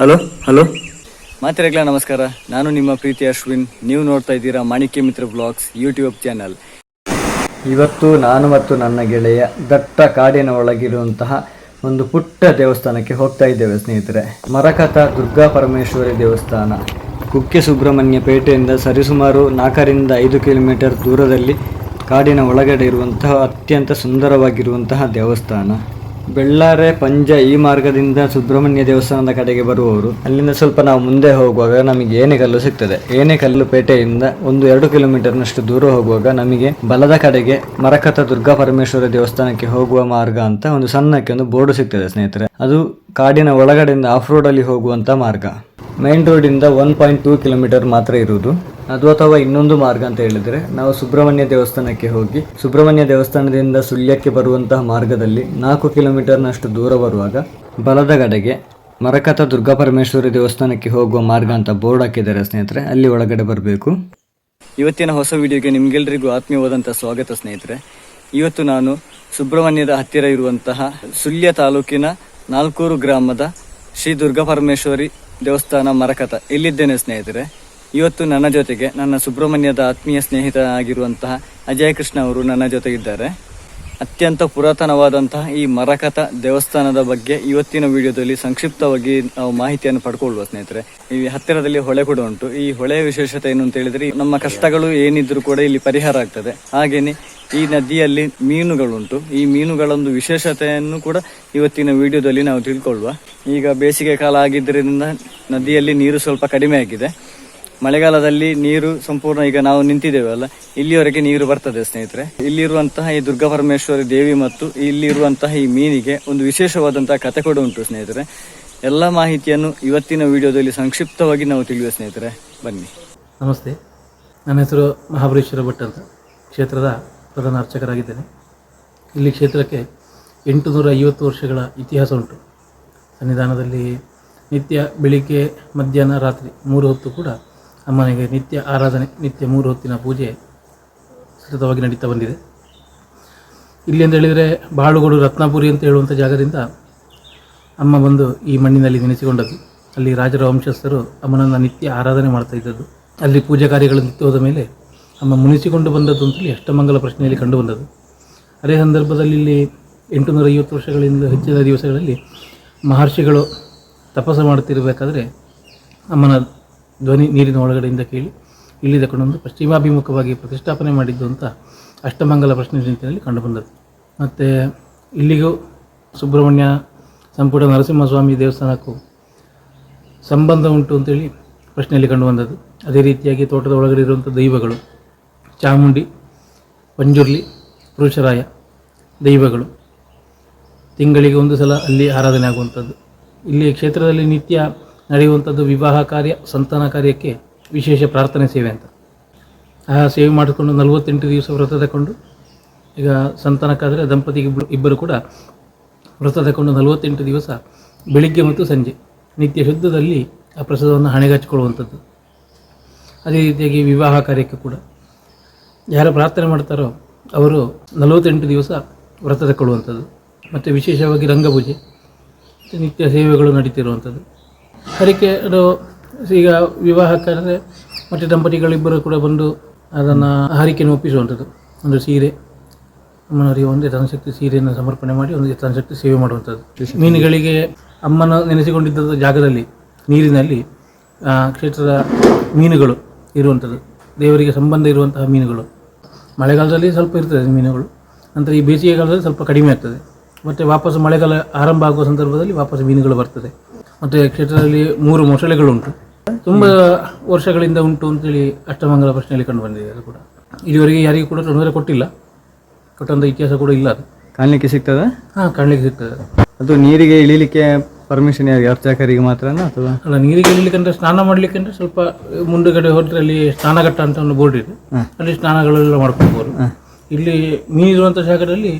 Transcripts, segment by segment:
Hello hello ಮಾತಿರಗ್ಲ ನಮಸ್ಕಾರ. ನಾನು ನಿಮ್ಮ ಪ್ರೀತಿ ಅಶ್ವಿನ್. ನೀವು ನೋಡ್ತಾ ಇದ್ದೀರಾ ಮಾಣಿಕ್ಯ ಮಿತ್ರ ಬ್ಲಾಗ್ಸ್ ಯೂಟ್ಯೂಬ್ ಚಾನಲ್. ಇವತ್ತು ನಾನು ಮತ್ತು ನನ್ನ ಗೆಳೆಯ ದಟ್ಟ ಕಾಡಿನ ಒಳಗಿರುವಂತಹ ಒಂದು ಪುಟ್ಟ ದೇವಸ್ಥಾನಕ್ಕೆ ಹೋಗ್ತಾ ಇದ್ದೇವೆ ಸ್ನೇಹಿತರೆ. ಮರಕಥ ದುರ್ಗಾ ಪರಮೇಶ್ವರಿ ದೇವಸ್ಥಾನ. ಕುಕ್ಕೆ ಸುಬ್ರಹ್ಮಣ್ಯ ಪೇಟೆಯಿಂದ ಸರಿಸುಮಾರು ನಾಲ್ಕರಿಂದ ಐದು ಕಿಲೋಮೀಟರ್ ದೂರದಲ್ಲಿ ಕಾಡಿನ ಒಳಗಡೆ ಇರುವಂತಹ ಅತ್ಯಂತ ಸುಂದರವಾಗಿರುವಂತಹ ದೇವಸ್ಥಾನ. ಬೆಳ್ಳಾರೆ ಪಂಜ ಈ ಮಾರ್ಗದಿಂದ ಸುಬ್ರಹ್ಮಣ್ಯ ದೇವಸ್ಥಾನದ ಕಡೆಗೆ ಬರುವವರು, ಅಲ್ಲಿಂದ ಸ್ವಲ್ಪ ನಾವು ಮುಂದೆ ಹೋಗುವಾಗ ನಮಗೆ ಏನೆಕಲ್ಲು ಸಿಗ್ತದೆ. ಏನೆಕಲ್ಲು ಪೇಟೆಯಿಂದ ಒಂದು ಎರಡು ಕಿಲೋಮೀಟರ್ನಷ್ಟು ದೂರ ಹೋಗುವಾಗ ನಮಗೆ ಬಲದ ಕಡೆಗೆ ಮರಕತ ದುರ್ಗಾ ಪರಮೇಶ್ವರ ದೇವಸ್ಥಾನಕ್ಕೆ ಹೋಗುವ ಮಾರ್ಗ ಅಂತ ಒಂದು ಸಣ್ಣಕ್ಕೆ ಒಂದು ಬೋರ್ಡ್ ಸಿಗ್ತದೆ ಸ್ನೇಹಿತರೆ. ಅದು ಕಾಡಿನ ಒಳಗಡೆಯಿಂದ ಆಫ್ ರೋಡ್ ಅಲ್ಲಿ ಹೋಗುವಂತ ಮಾರ್ಗ. ಮೈನ್ ರೋಡ್ ಇಂದ ಒನ್ ಪಾಯಿಂಟ್ ಟೂ ಕಿಲೋಮೀಟರ್ ಮಾತ್ರ ಇರುವುದು. ಅದು ಅಥವಾ ಇನ್ನೊಂದು ಮಾರ್ಗ ಅಂತ ಹೇಳಿದ್ರೆ, ನಾವು ಸುಬ್ರಹ್ಮಣ್ಯ ದೇವಸ್ಥಾನಕ್ಕೆ ಹೋಗಿ, ಸುಬ್ರಹ್ಮಣ್ಯ ದೇವಸ್ಥಾನದಿಂದ ಸುಳ್ಯಕ್ಕೆ ಬರುವಂತಹ ಮಾರ್ಗದಲ್ಲಿ ನಾಲ್ಕು ಕಿಲೋಮೀಟರ್ನಷ್ಟು ದೂರ ಬರುವಾಗ ಬಲದ ಕಡೆಗೆ ಮರಕಥ ದುರ್ಗಾ ಪರಮೇಶ್ವರಿ ದೇವಸ್ಥಾನಕ್ಕೆ ಹೋಗುವ ಮಾರ್ಗ ಅಂತ ಬೋರ್ಡ್ ಹಾಕಿದ್ದಾರೆ ಸ್ನೇಹಿತರೆ, ಅಲ್ಲಿ ಒಳಗಡೆ ಬರಬೇಕು. ಇವತ್ತಿನ ಹೊಸ ವಿಡಿಯೋಗೆ ನಿಮ್ಗೆಲ್ರಿಗೂ ಆತ್ಮೀಯವಾದಂತಹ ಸ್ವಾಗತ ಸ್ನೇಹಿತರೆ. ಇವತ್ತು ನಾನು ಸುಬ್ರಹ್ಮಣ್ಯದ ಹತ್ತಿರ ಇರುವಂತಹ ಸುಳ್ಯ ತಾಲೂಕಿನ ನಾಲ್ಕೂರು ಗ್ರಾಮದ ಶ್ರೀ ದುರ್ಗಾ ಪರಮೇಶ್ವರಿ ದೇವಸ್ಥಾನ ಮರಕಥ ಇಲ್ಲಿದ್ದೇನೆ ಸ್ನೇಹಿತರೆ. ಇವತ್ತು ನನ್ನ ಜೊತೆಗೆ ನನ್ನ ಸುಬ್ರಹ್ಮಣ್ಯದ ಆತ್ಮೀಯ ಸ್ನೇಹಿತರಾಗಿರುವಂತಹ ಅಜಯ್ ಕೃಷ್ಣ ಅವರು ನನ್ನ ಜೊತೆಗಿದ್ದಾರೆ. ಅತ್ಯಂತ ಪುರಾತನವಾದಂತಹ ಈ ಮರಕಥ ದೇವಸ್ಥಾನದ ಬಗ್ಗೆ ಇವತ್ತಿನ ವಿಡಿಯೋದಲ್ಲಿ ಸಂಕ್ಷಿಪ್ತವಾಗಿ ನಾವು ಮಾಹಿತಿಯನ್ನು ಪಡ್ಕೊಳ್ಳುವ ಸ್ನೇಹಿತರೆ. ಈ ಹತ್ತಿರದಲ್ಲಿ ಹೊಳೆ ಕೂಡ ಉಂಟು. ಈ ಹೊಳೆಯ ವಿಶೇಷತೆ ಏನು ಅಂತ ಹೇಳಿದ್ರೆ, ನಮ್ಮ ಕಷ್ಟಗಳು ಏನಿದ್ರು ಕೂಡ ಇಲ್ಲಿ ಪರಿಹಾರ ಆಗ್ತದೆ. ಹಾಗೇನೆ ಈ ನದಿಯಲ್ಲಿ ಮೀನುಗಳುಂಟು. ಈ ಮೀನುಗಳೊಂದು ವಿಶೇಷತೆಯನ್ನು ಕೂಡ ಇವತ್ತಿನ ವಿಡಿಯೋದಲ್ಲಿ ನಾವು ತಿಳ್ಕೊಳ್ಳುವ. ಈಗ ಬೇಸಿಗೆ ಕಾಲ ಆಗಿದ್ದರಿಂದ ನದಿಯಲ್ಲಿ ನೀರು ಸ್ವಲ್ಪ ಕಡಿಮೆ ಆಗಿದೆ. ಮಳೆಗಾಲದಲ್ಲಿ ನೀರು ಸಂಪೂರ್ಣ ಈಗ ನಾವು ನಿಂತಿದ್ದೇವೆ ಅಲ್ಲ? ಇಲ್ಲಿಯವರೆಗೆ ನೀರು ಬರ್ತದೆ ಸ್ನೇಹಿತರೆ. ಇಲ್ಲಿರುವಂತಹ ಈ ದುರ್ಗಾ ಪರಮೇಶ್ವರಿ ದೇವಿ ಮತ್ತು ಇಲ್ಲಿರುವಂತಹ ಈ ಮೀನಿಗೆ ಒಂದು ವಿಶೇಷವಾದಂತಹ ಕತೆ ಕೂಡ ಉಂಟು ಸ್ನೇಹಿತರೆ. ಎಲ್ಲ ಮಾಹಿತಿಯನ್ನು ಇವತ್ತಿನ ವಿಡಿಯೋದಲ್ಲಿ ಸಂಕ್ಷಿಪ್ತವಾಗಿ ನಾವು ತಿಳಿಯುವ ಸ್ನೇಹಿತರೆ, ಬನ್ನಿ. ನಮಸ್ತೆ. ನನ್ನ ಹೆಸರು ಮಹಾಬಲೇಶ್ವರ ಭಟ್ ಅಂತ. ಕ್ಷೇತ್ರದ ಪ್ರಧಾನ ಅರ್ಚಕರಾಗಿದ್ದೇನೆ. ಇಲ್ಲಿ ಕ್ಷೇತ್ರಕ್ಕೆ ಎಂಟು ನೂರ ಐವತ್ತು ವರ್ಷಗಳ ಇತಿಹಾಸ ಉಂಟು. ಸನ್ನಿಧಾನದಲ್ಲಿ ನಿತ್ಯ ಬೆಳಿಗ್ಗೆ, ಮಧ್ಯಾಹ್ನ, ರಾತ್ರಿ ಮೂರು ಹೊತ್ತು ಕೂಡ ಅಮ್ಮನಿಗೆ ನಿತ್ಯ ಆರಾಧನೆ, ನಿತ್ಯ ಮೂರು ಹೊತ್ತಿನ ಪೂಜೆ ಸತತವಾಗಿ ನಡೀತಾ ಬಂದಿದೆ. ಇಲ್ಲಿ ಅಂತ ಹೇಳಿದರೆ ಬಾಳುಗೋಡು ರತ್ನಾಪುರಿ ಅಂತ ಹೇಳುವಂಥ ಜಾಗದಿಂದ ಅಮ್ಮ ಬಂದು ಈ ಮಣ್ಣಿನಲ್ಲಿ ನೆನೆಸಿಕೊಂಡದ್ದು. ಅಲ್ಲಿ ರಾಜರ ವಂಶಸ್ಥರು ಅಮ್ಮನನ್ನು ನಿತ್ಯ ಆರಾಧನೆ ಮಾಡ್ತಾ ಇದ್ದದ್ದು. ಅಲ್ಲಿ ಪೂಜಾ ಕಾರ್ಯಗಳು ನಿತ್ಯ ಹೋದ ಮೇಲೆ ಅಮ್ಮ ಮುನಿಸಿಕೊಂಡು ಬಂದದ್ದು ಅಂತೇಳಿ ಅಷ್ಟಮಂಗಲ ಪ್ರಶ್ನೆಯಲ್ಲಿ ಕಂಡು ಬಂದದ್ದು. ಅದೇ ಸಂದರ್ಭದಲ್ಲಿ ಇಲ್ಲಿ ಎಂಟುನೂರ ಐವತ್ತು ವರ್ಷಗಳಿಂದ ಹೆಚ್ಚಿನ ದಿವಸಗಳಲ್ಲಿ ಮಹರ್ಷಿಗಳು ತಪಸ್ಸು ಮಾಡುತ್ತಿರಬೇಕಾದ್ರೆ ಅಮ್ಮನ ಧ್ವನಿ ನೀರಿನ ಒಳಗಡೆಯಿಂದ ಕೇಳಿ ಇಲ್ಲಿ ತಗೊಂಡು ಪಶ್ಚಿಮಾಭಿಮುಖವಾಗಿ ಪ್ರತಿಷ್ಠಾಪನೆ ಮಾಡಿದ್ದು ಅಂತ ಅಷ್ಟಮಂಗಲ ಪ್ರಶ್ನೆ ನಿಂತಿನಲ್ಲಿ ಕಂಡುಬಂದದ್ದು ಮತ್ತು ಇಲ್ಲಿಗೂ ಸುಬ್ರಹ್ಮಣ್ಯ, ಸಂಪುಟ ನರಸಿಂಹಸ್ವಾಮಿ ದೇವಸ್ಥಾನಕ್ಕೂ ಸಂಬಂಧ ಉಂಟು ಅಂತೇಳಿ ಪ್ರಶ್ನೆಯಲ್ಲಿ ಕಂಡುಬಂದದ್ದು ಅದೇ ರೀತಿಯಾಗಿ ತೋಟದ ಒಳಗಡೆ ಇರುವಂಥ ದೈವಗಳು, ಚಾಮುಂಡಿ, ಪಂಜುರ್ಲಿ, ಪುರುಷರಾಯ, ದೈವಗಳು. ತಿಂಗಳಿಗೆ ಒಂದು ಸಲ ಅಲ್ಲಿ ಆರಾಧನೆ ಆಗುವಂಥದ್ದು. ಇಲ್ಲಿ ಕ್ಷೇತ್ರದಲ್ಲಿ ನಿತ್ಯ ನಡೆಯುವಂಥದ್ದು ವಿವಾಹ ಕಾರ್ಯ, ಸಂತಾನ ಕಾರ್ಯಕ್ಕೆ ವಿಶೇಷ ಪ್ರಾರ್ಥನೆ ಸೇವೆ ಅಂತ. ಆ ಸೇವೆ ಮಾಡಿಕೊಂಡು ನಲವತ್ತೆಂಟು ದಿವಸ ವ್ರತ ತಗೊಂಡು, ಈಗ ಸಂತಾನಕ್ಕಾದರೆ ದಂಪತಿಗೆ ಇಬ್ಬರು ಕೂಡ ವ್ರತ ತಗೊಂಡು ನಲವತ್ತೆಂಟು ದಿವಸ ಬೆಳಿಗ್ಗೆ ಮತ್ತು ಸಂಜೆ ನಿತ್ಯ ಶುದ್ಧದಲ್ಲಿ ಆ ಪ್ರಸಾದವನ್ನು ಹಣೆಗಚ್ಚಿಕೊಳ್ಳುವಂಥದ್ದು ಅದೇ ರೀತಿಯಾಗಿ ವಿವಾಹ ಕಾರ್ಯಕ್ಕೆ ಕೂಡ ಯಾರು ಪ್ರಾರ್ಥನೆ ಮಾಡ್ತಾರೋ ಅವರು ನಲವತ್ತೆಂಟು ದಿವಸ ವ್ರತ ತಗೊಳ್ಳುವಂಥದ್ದು. ಮತ್ತು ವಿಶೇಷವಾಗಿ ರಂಗಪೂಜೆ ನಿತ್ಯ ಸೇವೆಗಳು ನಡೀತಿರುವಂಥದ್ದು. ಅದು ಈಗ ವಿವಾಹಕ್ಕಾದರೆ ಮತ್ತು ದಂಪತಿಗಳಿಬ್ಬರು ಕೂಡ ಬಂದು ಅದನ್ನು ಹರಿಕೆಯನ್ನು ಒಪ್ಪಿಸುವಂಥದ್ದು. ಒಂದು ಸೀರೆ. ಅಮ್ಮನವರಿಗೆ ಒಂದು ಯಥಾಶಕ್ತಿ ಸೀರೆಯನ್ನು ಸಮರ್ಪಣೆ ಮಾಡಿ ಒಂದು ಯಥಾಶಕ್ತಿ ಸೇವೆ ಮಾಡುವಂಥದ್ದು. ಮೀನುಗಳಿಗೆ ಅಮ್ಮನ ನೆನೆಸಿಕೊಂಡಿದ್ದ ಜಾಗದಲ್ಲಿ ನೀರಿನಲ್ಲಿ ಆ, ಕ್ಷೇತ್ರದ ಮೀನುಗಳು ಇರುವಂಥದ್ದು. ದೇವರಿಗೆ ಸಂಬಂಧ ಇರುವಂತಹ ಮೀನುಗಳು. ಮಳೆಗಾಲದಲ್ಲಿ ಸ್ವಲ್ಪ ಇರ್ತದೆ ಮೀನುಗಳು. ನಂತರ ಈ ಬೇಸಿಗೆಗಾಲದಲ್ಲಿ ಸ್ವಲ್ಪ ಕಡಿಮೆ ಆಗ್ತದೆ. ಮತ್ತು ವಾಪಸ್ ಮಳೆಗಾಲ ಆರಂಭ ಆಗುವ ಸಂದರ್ಭದಲ್ಲಿ ವಾಪಸ್ ಮೀನುಗಳು ಬರ್ತದೆ. ಮತ್ತು ಕ್ಷೇತ್ರದಲ್ಲಿ ಮೂರು ಮೊಸಳೆಗಳುಂಟು. ತುಂಬ ವರ್ಷಗಳಿಂದ ಉಂಟು ಅಂತೇಳಿ ಅಷ್ಟಮಂಗಲ ಪ್ರಶ್ನೆಯಲ್ಲಿ ಕಂಡು ಬಂದಿದೆ ಅದು ಕೂಡ. ಇದುವರೆಗೆ ಯಾರಿಗೂ ಕೂಡ ತೊಂದರೆ ಕೊಟ್ಟಿಲ್ಲ. ಕೊಟ್ಟಂಥ ಇತಿಹಾಸ ಕೂಡ ಇಲ್ಲ ಅದು. ಕಾಣಲಿಕ್ಕೆ ಸಿಗ್ತದೆ? ಹಾಂ ಕಾಣಲಿಕ್ಕೆ ಸಿಗ್ತದೆ ಅದು. ನೀರಿಗೆ ಇಳಿಲಿಕ್ಕೆ ಪರ್ಮಿಷನ್ ಯಾರು ಅರ್ಚಕರಿಗೆ ಮಾತ್ರನಾ ಅಥವಾ? ಅಲ್ಲ ನೀರಿಗೆ ಇಳಿಲಿಕ್ಕೆ ಅಂದರೆ ಸ್ನಾನ ಮಾಡಲಿಕ್ಕೆ ಅಂದ್ರೆ ಸ್ವಲ್ಪ ಮುಂದುಗಡೆ ಹೋದ್ರೆ ಅಲ್ಲಿ ಸ್ನಾನಘಟ್ಟ ಅಂತ ಒಂದು ಬೋರ್ಡ್ ಇದೆ. ಅಲ್ಲಿ ಸ್ನಾನಗಳೆಲ್ಲ ಮಾಡ್ಕೊಳ್ಬೋದು. ಇಲ್ಲಿ ಮೀನಿರುವಂಥ ಜಾಗದಲ್ಲಿ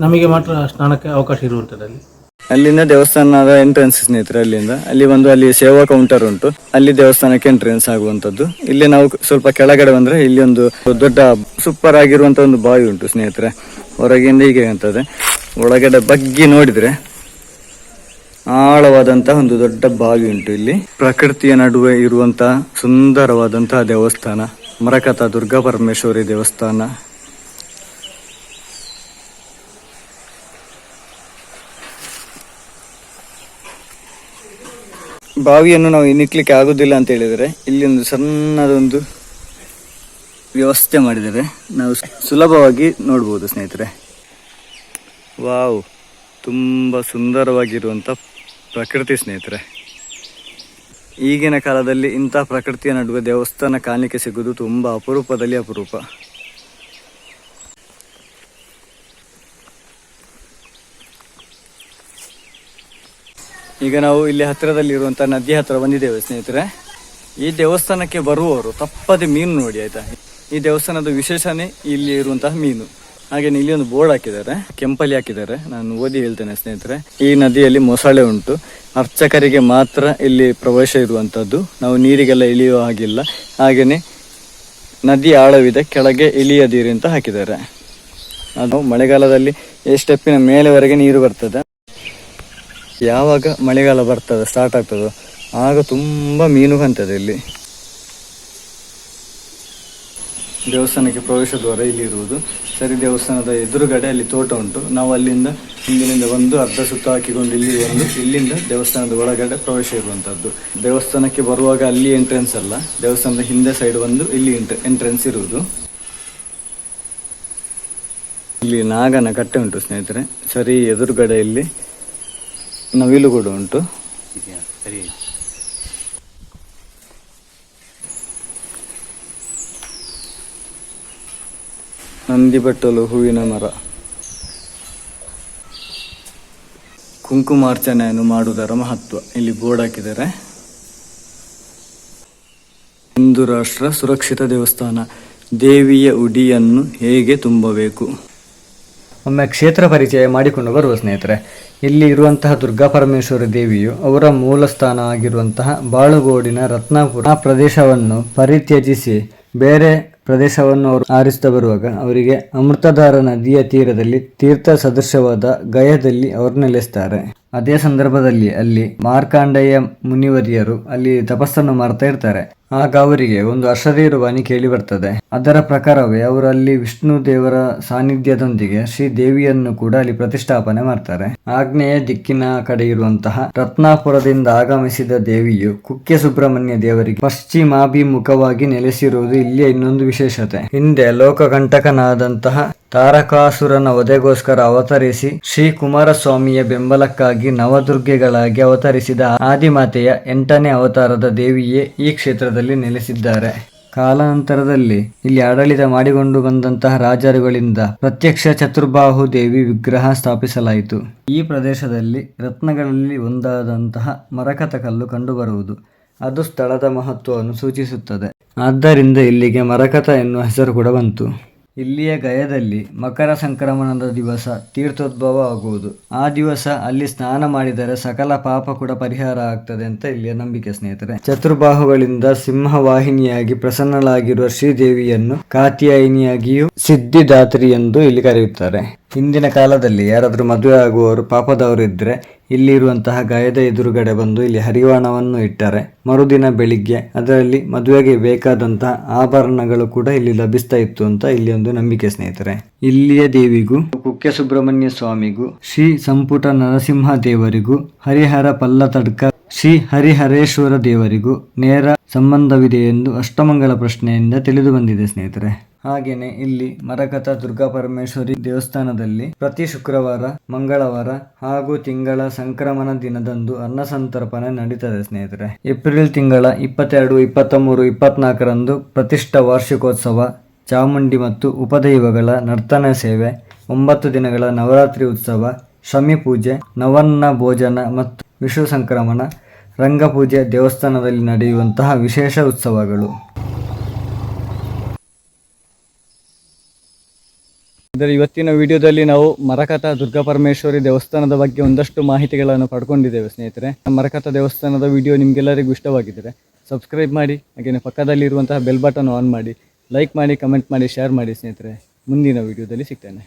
ನಮಗೆ ಮಾತ್ರ ಸ್ನಾನಕ್ಕೆ ಅವಕಾಶ ಇರುವಂಥದ್ದು ಅಲ್ಲಿ ಅಲ್ಲಿಂದ ದೇವಸ್ಥಾನದ ಎಂಟ್ರೆನ್ಸ್ ಸ್ನೇಹಿತರೆ, ಅಲ್ಲಿಂದ. ಅಲ್ಲಿ ಒಂದು ಅಲ್ಲಿ ಸೇವಾ ಕೌಂಟರ್ ಉಂಟು. ಅಲ್ಲಿ ದೇವಸ್ಥಾನಕ್ಕೆ ಎಂಟ್ರೆನ್ಸ್ ಆಗುವಂತದ್ದು ಇಲ್ಲಿ ನಾವು ಸ್ವಲ್ಪ ಕೆಳಗಡೆ ಬಂದ್ರೆ ಇಲ್ಲಿ ಒಂದು ದೊಡ್ಡ ಸೂಪರ್ ಆಗಿರುವಂತ ಒಂದು ಬಾವಿ ಉಂಟು ಸ್ನೇಹಿತರೆ. ಹೊರಗಿಂದ ಹೀಗೆ ಅಂತದೆ ಒಳಗಡೆ ಬಗ್ಗಿ ನೋಡಿದ್ರೆ ಆಳವಾದಂತಹ ಒಂದು ದೊಡ್ಡ ಬಾವಿ ಉಂಟು ಇಲ್ಲಿ. ಪ್ರಕೃತಿಯ ನಡುವೆ ಇರುವಂತಹ ಸುಂದರವಾದಂತಹ ದೇವಸ್ಥಾನ. ಮರಕಥ ದುರ್ಗಾ ಪರಮೇಶ್ವರಿ ದೇವಸ್ಥಾನ. ಬಾವಿಯನ್ನು ನಾವು ಇನ್ನಿಕ್ಲಿಕ್ಕೆ ಆಗೋದಿಲ್ಲ ಅಂತ ಹೇಳಿದರೆ ಇಲ್ಲಿ ಒಂದು ಸಣ್ಣದೊಂದು ವ್ಯವಸ್ಥೆ ಮಾಡಿದರೆ ನಾವು ಸುಲಭವಾಗಿ ನೋಡ್ಬೋದು ಸ್ನೇಹಿತರೆ. ವಾವ್, ತುಂಬ ಸುಂದರವಾಗಿರುವಂಥ ಪ್ರಕೃತಿ ಸ್ನೇಹಿತರೆ. ಈಗಿನ ಕಾಲದಲ್ಲಿ ಇಂಥ ಪ್ರಕೃತಿಯ ನಡುವೆ ದೇವಸ್ಥಾನ ಕಾಣಲಿಕ್ಕೆ ಸಿಗುವುದು ತುಂಬ ಅಪರೂಪದಲ್ಲಿ ಅಪರೂಪ. ಈಗ ನಾವು ಇಲ್ಲಿ ಹತ್ತಿರದಲ್ಲಿ ಇರುವಂತಹ ನದಿ ಹತ್ರ ಬಂದಿದ್ದೇವೆ, ಸ್ನೇಹಿತರೆ. ಈ ದೇವಸ್ಥಾನಕ್ಕೆ ಬರುವವರು ತಪ್ಪದೆ ಮೀನು ನೋಡಿ, ಆಯ್ತಾ? ಈ ದೇವಸ್ಥಾನದ ವಿಶೇಷನೇ ಇಲ್ಲಿ ಇರುವಂತಹ ಮೀನು. ಹಾಗೆ ಇಲ್ಲಿ ಒಂದು ಬೋರ್ಡ್ ಹಾಕಿದ್ದಾರೆ, ಕೆಂಪಲ್ಲಿ ಹಾಕಿದ್ದಾರೆ. ನಾನು ಓದಿ ಹೇಳ್ತೇನೆ, ಸ್ನೇಹಿತರೆ. ಈ ನದಿಯಲ್ಲಿ ಮೊಸಳೆ ಉಂಟು. ಅರ್ಚಕರಿಗೆ ಮಾತ್ರ ಇಲ್ಲಿ ಪ್ರವೇಶ ಇರುವಂತದ್ದು ನಾವು ನೀರಿಗೆಲ್ಲ ಇಳಿಯುವ ಹಾಗಿಲ್ಲ. ಹಾಗೇನೆ ನದಿ ಆಳವಿದೆ, ಕೆಳಗೆ ಇಳಿಯದಿರಿ ಅಂತ ಹಾಕಿದ್ದಾರೆ. ಅದು ಮಳೆಗಾಲದಲ್ಲಿ ಸ್ಟೆಪ್ಪಿನ ಮೇಲೆವರೆಗೆ ನೀರು ಬರ್ತದೆ. ಯಾವಾಗ ಮಳೆಗಾಲ ಬರ್ತದೆ ಸ್ಟಾರ್ಟ್ ಆಗ್ತದೋ, ಆಗ ತುಂಬ ಮೀನು ಕಾಣ್ತದೆ ಇಲ್ಲಿ. ದೇವಸ್ಥಾನಕ್ಕೆ ಪ್ರವೇಶ ದ್ವಾರ ಇಲ್ಲಿ ಇರುವುದು. ಸರಿ, ದೇವಸ್ಥಾನದ ಎದುರುಗಡೆ ಅಲ್ಲಿ ತೋಟ ಉಂಟು. ನಾವು ಅಲ್ಲಿಂದ ಹಿಂದಿನಿಂದ ಒಂದು ಅರ್ಧ ಸುತ್ತ ಹಾಕಿಕೊಂಡು ಇಲ್ಲಿ ಬಂದು ಇಲ್ಲಿಂದ ದೇವಸ್ಥಾನದ ಒಳಗಡೆ ಪ್ರವೇಶ ಇರುವಂತದ್ದು ದೇವಸ್ಥಾನಕ್ಕೆ ಬರುವಾಗ ಅಲ್ಲಿ ಎಂಟ್ರೆನ್ಸ್ ಅಲ್ಲ. ದೇವಸ್ಥಾನದ ಹಿಂದೆ ಸೈಡ್ ಬಂದು ಇಲ್ಲಿ ಎಂಟ್ರೆನ್ಸ್ ಇರುವುದು. ಇಲ್ಲಿ ನಾಗನ ಕಟ್ಟೆ ಉಂಟು ಸ್ನೇಹಿತರೆ. ಸರಿ, ಎದುರುಗಡೆ ಇಲ್ಲಿ ನವಿಲು ಕೂಡ ಉಂಟು ನಂದಿ ಬಟ್ಟಲು ಹೂವಿನ ಮರ. ಕುಂಕುಮಾರ್ಚನೆಯನ್ನು ಮಾಡುವುದರ ಮಹತ್ವ. ಇಲ್ಲಿ ಬೋರ್ಡ್ ಹಾಕಿದ್ದಾರೆ. ಹಿಂದೂ ರಾಷ್ಟ್ರ ಸುರಕ್ಷಿತ ದೇವಸ್ಥಾನ. ದೇವಿಯ ಉಡಿಯನ್ನು ಹೇಗೆ ತುಂಬಬೇಕು? ಒಮ್ಮೆ ಕ್ಷೇತ್ರ ಪರಿಚಯ ಮಾಡಿಕೊಂಡು ಬರುವ ಸ್ನೇಹಿತರೆ. ಇಲ್ಲಿ ಇರುವಂತಹ ದುರ್ಗಾ ಪರಮೇಶ್ವರ ದೇವಿಯು ಅವರ ಮೂಲ ಸ್ಥಾನ ಆಗಿರುವಂತಹ ಬಾಳುಗೋಡಿನ ರತ್ನಾಪುರ ಪ್ರದೇಶವನ್ನು ಪರಿತ್ಯಜಿಸಿ ಬೇರೆ ಪ್ರದೇಶವನ್ನು ಅವರು ಆರಿಸ್ತಾ ಬರುವಾಗ ಅವರಿಗೆ ಅಮೃತಧಾರ ನದಿಯ ತೀರದಲ್ಲಿ ತೀರ್ಥ ಸದೃಶವಾದ ಗಯದಲ್ಲಿ ಅವರು ನೆಲೆಸ್ತಾರೆ ಅದೇ ಸಂದರ್ಭದಲ್ಲಿ ಅಲ್ಲಿ ಮಾರ್ಕಾಂಡೇಯ ಮುನಿವರಿಯರು ಅಲ್ಲಿ ತಪಸ್ಸನ್ನು ಮಾಡ್ತಾ ಇರ್ತಾರೆ. ಆಗ ಅವರಿಗೆ ಒಂದು ಅಶರೀರ ವಾಣಿ ಕೇಳಿ ಬರ್ತದೆ. ಅದರ ಪ್ರಕಾರವೇ ಅವರು ಅಲ್ಲಿ ವಿಷ್ಣು ದೇವರ ಸಾನ್ನಿಧ್ಯದೊಂದಿಗೆ ಶ್ರೀ ದೇವಿಯನ್ನು ಕೂಡ ಅಲ್ಲಿ ಪ್ರತಿಷ್ಠಾಪನೆ ಮಾಡ್ತಾರೆ. ಆಗ್ನೇಯ ದಿಕ್ಕಿನ ಕಡೆ ಇರುವಂತಹ ರತ್ನಾಪುರದಿಂದ ಆಗಮಿಸಿದ ದೇವಿಯು ಕುಕ್ಕೆ ಸುಬ್ರಹ್ಮಣ್ಯ ದೇವರಿಗೆ ಪಶ್ಚಿಮಾಭಿಮುಖವಾಗಿ ನೆಲೆಸಿರುವುದು ಇಲ್ಲಿಯ ಇನ್ನೊಂದು ವಿಶೇಷತೆ. ಹಿಂದೆ ಲೋಕಕಂಟಕನಾದಂತಹ ತಾರಕಾಸುರನ ವಧೆಗೋಸ್ಕರ ಅವತರಿಸಿ ಶ್ರೀ ಕುಮಾರಸ್ವಾಮಿಯ ಬೆಂಬಲಕ್ಕಾಗಿ ನವದುರ್ಗೆಗಳಾಗಿ ಅವತರಿಸಿದ ಆದಿಮಾತೆಯ ಎಂಟನೇ ಅವತಾರದ ದೇವಿಯೇ ಈ ಕ್ಷೇತ್ರದಲ್ಲಿ ನೆಲೆಸಿದ್ದಾರೆ. ಕಾಲಾನಂತರದಲ್ಲಿ ಇಲ್ಲಿ ಆಡಳಿತ ಮಾಡಿಕೊಂಡು ಬಂದಂತಹ ರಾಜರುಗಳಿಂದ ಪ್ರತ್ಯಕ್ಷ ಚತುರ್ಬಾಹು ದೇವಿ ವಿಗ್ರಹ ಸ್ಥಾಪಿಸಲಾಯಿತು. ಈ ಪ್ರದೇಶದಲ್ಲಿ ರತ್ನಗಳಲ್ಲಿ ಒಂದಾದಂತಹ ಮರಕತ ಕಲ್ಲು ಕಂಡುಬರುವುದು. ಅದು ಸ್ಥಳದ ಮಹತ್ವವನ್ನು ಸೂಚಿಸುತ್ತದೆ. ಆದ್ದರಿಂದ ಇಲ್ಲಿಗೆ ಮರಕತ ಎನ್ನುವ ಹೆಸರು ಕೂಡ ಬಂತು. ಇಲ್ಲಿಯ ಗಯದಲ್ಲಿ ಮಕರ ಸಂಕ್ರಮಣದ ದಿವಸ ತೀರ್ಥೋದ್ಭವ ಆಗುವುದು. ಆ ದಿವಸ ಅಲ್ಲಿ ಸ್ನಾನ ಮಾಡಿದರೆ ಸಕಲ ಪಾಪ ಕೂಡ ಪರಿಹಾರ ಆಗ್ತದೆ ಅಂತ ಇಲ್ಲಿಯ ನಂಬಿಕೆ ಸ್ನೇಹಿತರೆ. ಚತುರ್ಬಾಹುಗಳಿಂದ ಸಿಂಹವಾಹಿನಿಯಾಗಿ ಪ್ರಸನ್ನಳಾಗಿರುವ ಶ್ರೀದೇವಿಯನ್ನು ಕಾತ್ಯಾಯಿನಿಯಾಗಿಯೂ ಸಿದ್ಧಿದಾತ್ರಿ ಎಂದು ಇಲ್ಲಿ ಕರೆಯುತ್ತಾರೆ. ಹಿಂದಿನ ಕಾಲದಲ್ಲಿ ಯಾರಾದರೂ ಮದುವೆ ಆಗುವವರು ಪಾಪದವರು ಇದ್ದರೆ ಇಲ್ಲಿರುವಂತಹ ಗಾಯದ ಎದುರುಗಡೆ ಬಂದು ಇಲ್ಲಿ ಹರಿವಾಣವನ್ನು ಇಟ್ಟರೆ ಮರುದಿನ ಬೆಳಿಗ್ಗೆ ಅದರಲ್ಲಿ ಮದುವೆಗೆ ಬೇಕಾದಂತಹ ಆಭರಣಗಳು ಕೂಡ ಇಲ್ಲಿ ಲಭಿಸ್ತಾ ಇತ್ತು ಅಂತ ಇಲ್ಲಿ ಒಂದು ನಂಬಿಕೆ ಸ್ನೇಹಿತರೆ. ಇಲ್ಲಿಯ ದೇವಿಗೂ, ಕುಕ್ಕೆ ಸುಬ್ರಹ್ಮಣ್ಯ ಸ್ವಾಮಿಗೂ, ಶ್ರೀ ಸಂಪುಟ ನರಸಿಂಹ ದೇವರಿಗೂ, ಹರಿಹರ ಪಲ್ಲತಡ್ಕ, ಶ್ರೀ ಹರಿಹರೇಶ್ವರ ದೇವರಿಗೂ ನೇರ ಸಂಬಂಧವಿದೆ ಎಂದು ಅಷ್ಟಮಂಗಲ ಪ್ರಶ್ನೆಯಿಂದ ತಿಳಿದು ಬಂದಿದೆ ಸ್ನೇಹಿತರೆ. ಹಾಗೇನೆ ಇಲ್ಲಿ ಮರಕತ ದುರ್ಗಾ ಪರಮೇಶ್ವರಿ ದೇವಸ್ಥಾನದಲ್ಲಿ ಪ್ರತಿ ಶುಕ್ರವಾರ, ಮಂಗಳವಾರ ಹಾಗೂ ತಿಂಗಳ ಸಂಕ್ರಮಣ ದಿನದಂದು ಅನ್ನಸಂತರ್ಪಣೆ ನಡೀತದೆ ಸ್ನೇಹಿತರೆ. ಏಪ್ರಿಲ್ ತಿಂಗಳ ಇಪ್ಪತ್ತೆರಡು ಇಪ್ಪತ್ತ ಮೂರು ಇಪ್ಪತ್ನಾಲ್ಕರಂದು ಪ್ರತಿಷ್ಠಾ ವಾರ್ಷಿಕೋತ್ಸವ, ಚಾಮುಂಡಿ ಮತ್ತು ಉಪದೈವಗಳ ನರ್ತನ ಸೇವೆ, ಒಂಬತ್ತು ದಿನಗಳ ನವರಾತ್ರಿ ಉತ್ಸವ, ಶಮಿ ಪೂಜೆ, ನವನ್ನ ಭೋಜನ ಮತ್ತು ವಿಶ್ವ ಸಂಕ್ರಮಣ, ರಂಗಪೂಜೆ ದೇವಸ್ಥಾನದಲ್ಲಿ ನಡೆಯುವಂತಹ ವಿಶೇಷ ಉತ್ಸವಗಳು. ಇದರ ಇವತ್ತಿನ ವಿಡಿಯೋದಲ್ಲಿ ನಾವು ಮರಕಥ ದುರ್ಗಾ ಪರಮೇಶ್ವರಿ ದೇವಸ್ಥಾನದ ಬಗ್ಗೆ ಒಂದಷ್ಟು ಮಾಹಿತಿಗಳನ್ನು ಪಡ್ಕೊಂಡಿದ್ದೇವೆ ಸ್ನೇಹಿತರೆ. ಮರಕಥ ದೇವಸ್ಥಾನದ ವಿಡಿಯೋ ನಿಮಗೆಲ್ಲರಿಗೂ ಇಷ್ಟವಾಗಿದ್ದರೆ ಸಬ್ಸ್ಕ್ರೈಬ್ ಮಾಡಿ, ಹಾಗೆಯೇ ಪಕ್ಕದಲ್ಲಿರುವಂತಹ ಬೆಲ್ ಬಟನ್ ಆನ್ ಮಾಡಿ, ಲೈಕ್ ಮಾಡಿ, ಕಮೆಂಟ್ ಮಾಡಿ, ಶೇರ್ ಮಾಡಿ ಸ್ನೇಹಿತರೆ. ಮುಂದಿನ ವಿಡಿಯೋದಲ್ಲಿ ಸಿಗ್ತೇನೆ.